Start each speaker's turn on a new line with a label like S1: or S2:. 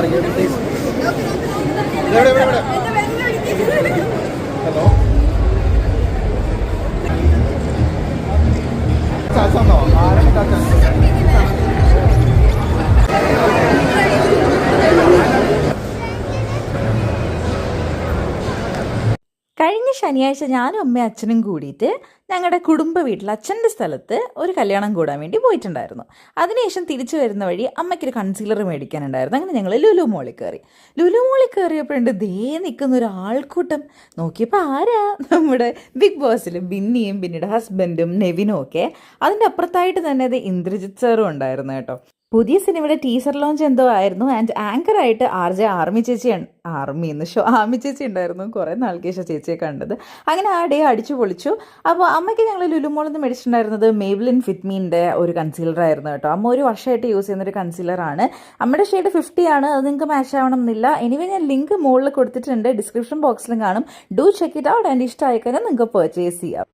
S1: Please ഇവിടെ hello
S2: കഴിഞ്ഞ ശനിയാഴ്ച ഞാനും അമ്മയും അച്ഛനും കൂടിയിട്ട് ഞങ്ങളുടെ കുടുംബ വീട്ടിൽ അച്ഛന്റെ സ്ഥലത്ത് ഒരു കല്യാണം കൂടാൻ വേണ്ടി പോയിട്ടുണ്ടായിരുന്നു. അതിനുശേഷം തിരിച്ചു വരുന്ന വഴി അമ്മയ്ക്കൊരു കൺസീലർ മേടിക്കാനുണ്ടായിരുന്നു. അങ്ങനെ ഞങ്ങൾ ലുലു മോളിൽ കയറി. ലുലു മോളിൽ കയറിയപ്പോഴുണ്ട് ദേ നിൽക്കുന്ന ഒരു ആൾക്കൂട്ടം നോക്കിയപ്പോൾ ആരാ? നമ്മുടെ ബിഗ് ബോസിൽ ബിന്നിയും പിന്നീട് ഹസ്ബൻഡും നെവിനും ഒക്കെ അതിന്റെ അപ്പുറത്തായിട്ട് തന്നെ അത് ഇന്ദ്രജിത് സാറും ഉണ്ടായിരുന്നു കേട്ടോ. പുതിയ സിനിമയുടെ ടീസർ ലോഞ്ച് എന്തോ ആയിരുന്നു. ആൻഡ് ആങ്കറായിട്ട് ആർ ജെ ആർമി ചേച്ചി ആർമി എന്ന് ഷോ ആർമി ചേച്ചി ഉണ്ടായിരുന്നു കുറേ നാൾക്ക് ശേഷം ചേച്ചിയെ കണ്ടത്. അങ്ങനെ ആ ഡേ അടിച്ചു പൊളിച്ചു. അപ്പോൾ അമ്മയ്ക്ക് ഞങ്ങൾ ലുലുമോൾ നിന്ന് മേടിച്ചിട്ടുണ്ടായിരുന്നത് മേബ്ലിൻ ഫിറ്റ്മീന്റെ ഒരു കൺസീലർ ആയിരുന്നു കേട്ടോ. അമ്മ ഒരു വർഷമായിട്ട് യൂസ് ചെയ്യുന്ന ഒരു കൺസീലറാണ് അമ്മയുടെ ഷെയ്ഡ് ഫിഫ്റ്റി ആണ്. അത് നിങ്ങൾക്ക് മാച്ച് ആവണം എന്നില്ല എനിവേ ഞാൻ ലിങ്ക് മുകളിൽ കൊടുത്തിട്ടുണ്ട്. ഡിസ്ക്രിപ്ഷൻ ബോക്സിലും കാണും. Do check it out and ഇഷ്ടമായി കഴിഞ്ഞാൽ നിങ്ങൾക്ക് പർച്ചേസ് ചെയ്യാം.